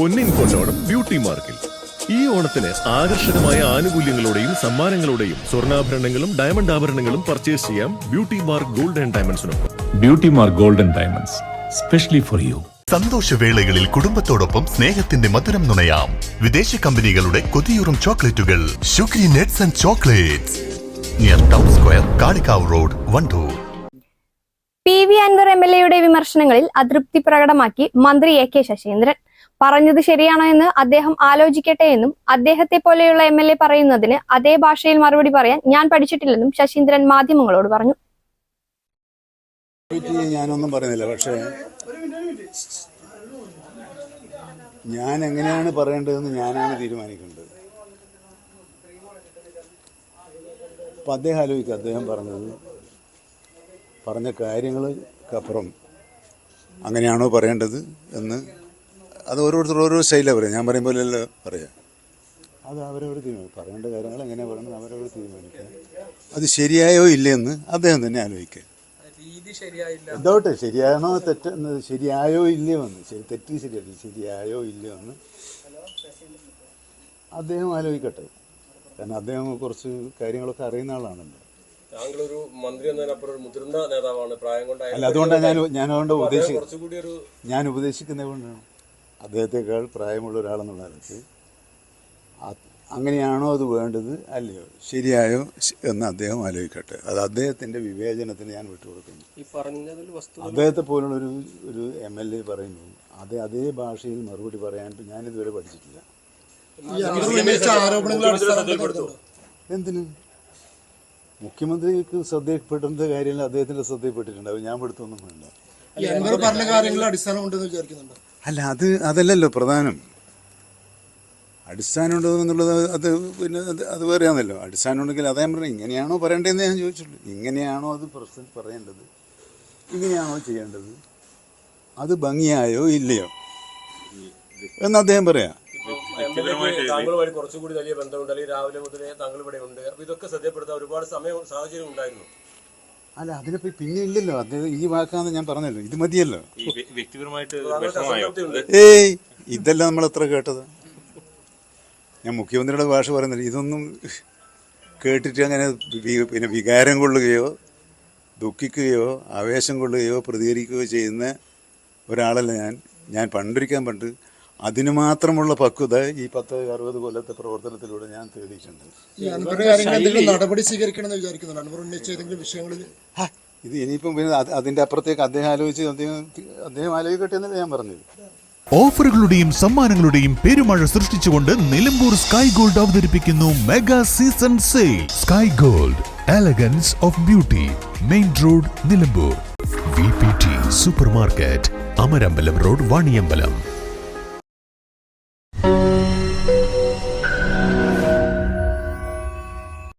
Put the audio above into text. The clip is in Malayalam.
പൊന്നിൻ കൊണ്ടോണം ബ്യൂട്ടി മാർക്കിൽ. ഈ ഓണത്തിന് ആകർഷകമായ ആനുകൂല്യങ്ങളോടെയും സമ്മാനങ്ങളോടെയും സ്വർണാഭരണങ്ങളും ഡയമണ്ട് ആഭരണങ്ങളും പർച്ചേസ് ചെയ്യാം beauty mark gold and ഡയമണ്ട്സിനൊപ്പം. Beauty mark gold and diamonds specially for you സന്തോഷവേളകളിൽ കുടുംബത്തോടൊപ്പം സ്നേഹത്തിന്റെ മധുരം നുണയാം. വിദേശ കമ്പനികളുടെ കൊതിയൂറും ചോക്ലേറ്റുകൾ sugary nuts and chocolates. Near town square Kalikavu road Wandoor. P V Anvar M L എയുടെ വിമർശനങ്ങളിൽ അതൃപ്തി പ്രകടമാക്കി മന്ത്രി എ കെ ശശീന്ദ്രൻ. പറഞ്ഞത് ശരിയാണോ എന്ന് അദ്ദേഹം ആലോചിക്കട്ടെ എന്നും അദ്ദേഹത്തെ പോലെയുള്ള എം എൽ എ പറയുന്നതിന് അതേ ഭാഷയിൽ മറുപടി പറയാൻ ഞാൻ പഠിച്ചിട്ടില്ലെന്നും ശശീന്ദ്രൻ മാധ്യമങ്ങളോട് പറഞ്ഞു. ഞാനൊന്നും പറയുന്നില്ല. പക്ഷേ ഞാൻ എങ്ങനെയാണ് പറയേണ്ടതെന്ന് ഞാനാണ് തീരുമാനിക്കേണ്ടത്. അപ്പം അദ്ദേഹം ആലോചിക്കുക അദ്ദേഹം പറഞ്ഞത് പറഞ്ഞ കാര്യങ്ങൾക്കപ്പുറം അങ്ങനെയാണോ പറയേണ്ടത് എന്ന് അത് ഓരോരുത്തർ ഓരോ സ്റ്റൈലാണ് പറയാം. ഞാൻ പറയും പോലെയല്ലോ പറയാം. അത് അവരവർ തീരുമാനിക്കും പറയേണ്ട കാര്യങ്ങൾ എങ്ങനെയാണ് പറയുന്നത് അവരവർ തീരുമാനിക്കുക. അത് ശരിയായോ ഇല്ലയെന്ന് അദ്ദേഹം തന്നെ ആലോചിക്കുക. എന്തോട്ടെ ശരിയാണോ തെറ്റെന്ന് ശരിയായോ ഇല്ലയോ എന്ന് ശരി തെറ്റി ശരിയല്ല ശരിയായോ ഇല്ലയോ എന്ന് അദ്ദേഹം ആലോചിക്കട്ടെ. കാരണം അദ്ദേഹം കുറച്ച് കാര്യങ്ങളൊക്കെ അറിയുന്ന ആളാണല്ലോ. താങ്കളൊരു മന്ത്രി എന്നതിനപ്പുറം ഒരു മുതിർന്ന നേതാവാണ്. പ്രായം അല്ല അതുകൊണ്ടാണ് ഞാൻ ഞാൻ അതുകൊണ്ട് ഉപദേശി കുറച്ചുകൂടി ഒരു ഞാൻ ഉപദേശിക്കുന്നത് കൊണ്ടാണ്. അദ്ദേഹത്തെക്കാൾ പ്രായമുള്ള ഒരാളെന്നുള്ള നിലയ്ക്ക് അത് അങ്ങനെയാണോ അത് വേണ്ടത്? അല്ലയോ? ശരിയായോ? എന്ന് അദ്ദേഹം ആലോചിക്കട്ടെ. അത് അദ്ദേഹത്തിന്റെ വിവേചനത്തിന് ഞാൻ വിട്ടുകൊടുക്കുന്നു. ഈ പറഞ്ഞതിൽ വസ്തു അദ്ദേഹത്തെ പോലുള്ള ഒരു ഒരു എം എൽ എ പറയുന്നു അതേ അതേ ഭാഷയിൽ മറുപടി പറയാൻ ഞാൻ ഇതുവരെ പഠിച്ചിട്ടില്ല. എന്തിന്? മുഖ്യമന്ത്രിക്ക് ശ്രദ്ധയിൽപ്പെടേണ്ട കാര്യങ്ങൾ അദ്ദേഹത്തിന്റെ ശ്രദ്ധയിൽപ്പെട്ടിട്ടുണ്ടാവും ഞാൻ പെടുത്തൊന്നും വേണ്ട. പറഞ്ഞ കാര്യങ്ങൾ അടിസ്ഥാനം ഉണ്ടെന്ന് വിചാരിക്കുന്നുണ്ട്? അല്ല അത് അതല്ലല്ലോ പ്രധാനം. അടിസ്ഥാനം ഉണ്ടോ എന്നുള്ളത് അത് പിന്നെ അത് അത് പറയാമെന്നല്ലോ അടിസ്ഥാനം ഉണ്ടെങ്കിൽ അതേ പറഞ്ഞു ഇങ്ങനെയാണോ പറയേണ്ടതെന്ന് ഞാൻ ചോദിച്ചുള്ളൂ. ഇങ്ങനെയാണോ അത് പ്രശ്നം പറയേണ്ടത്? ഇങ്ങനെയാണോ ചെയ്യേണ്ടത്? അത് ഭംഗിയായോ ഇല്ലയോ? എന്ന് അദ്ദേഹം പറയാം. താങ്കളുമായി കുറച്ചുകൂടി വലിയ ബന്ധമുണ്ട്. അല്ലെങ്കിൽ രാവിലെ മുതലേ താങ്കൾ ഇവിടെ ഉണ്ട്. അപ്പൊ ഇതൊക്കെ ശ്രദ്ധപ്പെടുത്താൻ ഒരുപാട് സമയം സാഹചര്യം ഉണ്ടായിരുന്നു. അല്ല അതിനിപ്പോ പിന്നെ ഇല്ലല്ലോ. അത് ഈ വാക്കാന്ന് ഞാൻ പറഞ്ഞല്ലോ. ഇത് മതിയല്ലോ. വ്യക്തിപരമായിട്ട് ഏയ് ഇതല്ല നമ്മൾ എത്ര കേട്ടത്. ഞാൻ മുഖ്യമന്ത്രിയുടെ ഭാഷ പറയുന്നില്ല. ഇതൊന്നും കേട്ടിട്ട് അങ്ങനെ വി- പിന്നെ വികാരം കൊള്ളുകയോ ദുഃഖിക്കുകയോ ആവേശം കൊള്ളുകയോ പ്രതികരിക്കുകയോ ചെയ്യുന്ന ഒരാളല്ല ഞാൻ. ഞാൻ പണ്ടൊരിക്കാൻ പണ്ട് അതിന് മാത്രമുള്ള പക്വത ഈ പത്ത് അറുപത് കൊല്ലത്തെ പ്രവർത്തനത്തിലൂടെ ഞാൻ തേടിയിട്ടുണ്ട്. നടപടി സ്വീകരിക്കണമെന്ന് വിചാരിക്കുന്നുണ്ട്? അൻവർ ഉന്നയിച്ച ഏതെങ്കിലും വിഷയങ്ങളിൽ? ഇത് ഇനിയിപ്പം പിന്നെ അതിന്റെ അപ്പുറത്തേക്ക് അദ്ദേഹം ആലോചിച്ച് അദ്ദേഹം അദ്ദേഹം ആലോചിക്കട്ടെ എന്നല്ല ഞാൻ പറഞ്ഞത്. ഓഫറുകളുടെയും സമ്മാനങ്ങളുടെയും പെരുമഴ സൃഷ്ടിച്ചുകൊണ്ട് നിലമ്പൂർ സ്കൈ ഗോൾഡ് അവതരിപ്പിക്കുന്നു mega season sale. Sky gold elegance of beauty main road Nilambur. V P T super market Amarambalam road Vaniyambalam.